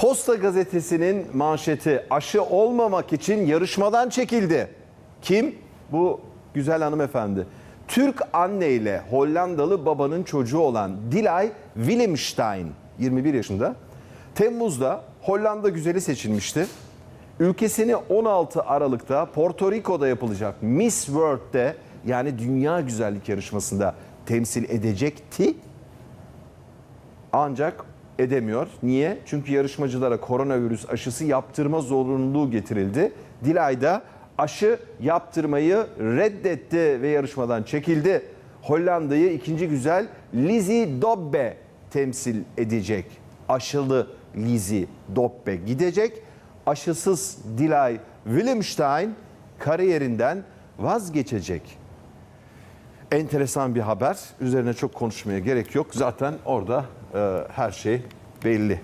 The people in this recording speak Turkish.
Posta gazetesinin manşeti aşı olmamak için yarışmadan çekildi. Kim? Bu güzel hanımefendi. Türk anne ile Hollandalı babanın çocuğu olan Dilay Willemstein 21 yaşında. Temmuz'da Hollanda güzeli seçilmişti. Ülkesini 16 Aralık'ta Porto Rico'da yapılacak Miss World'de yani dünya güzellik yarışmasında temsil edecekti. Ancak edemiyor. Niye? Çünkü yarışmacılara koronavirüs aşısı yaptırma zorunluluğu getirildi. Dilay da aşı yaptırmayı reddetti ve yarışmadan çekildi. Hollanda'yı ikinci güzel Lizzie Dobbe temsil edecek. Aşılı Lizzie Dobbe gidecek. Aşısız Dilay Willemstein kariyerinden vazgeçecek. Enteresan bir haber. Üzerine çok konuşmaya gerek yok. Zaten orada her şey belli.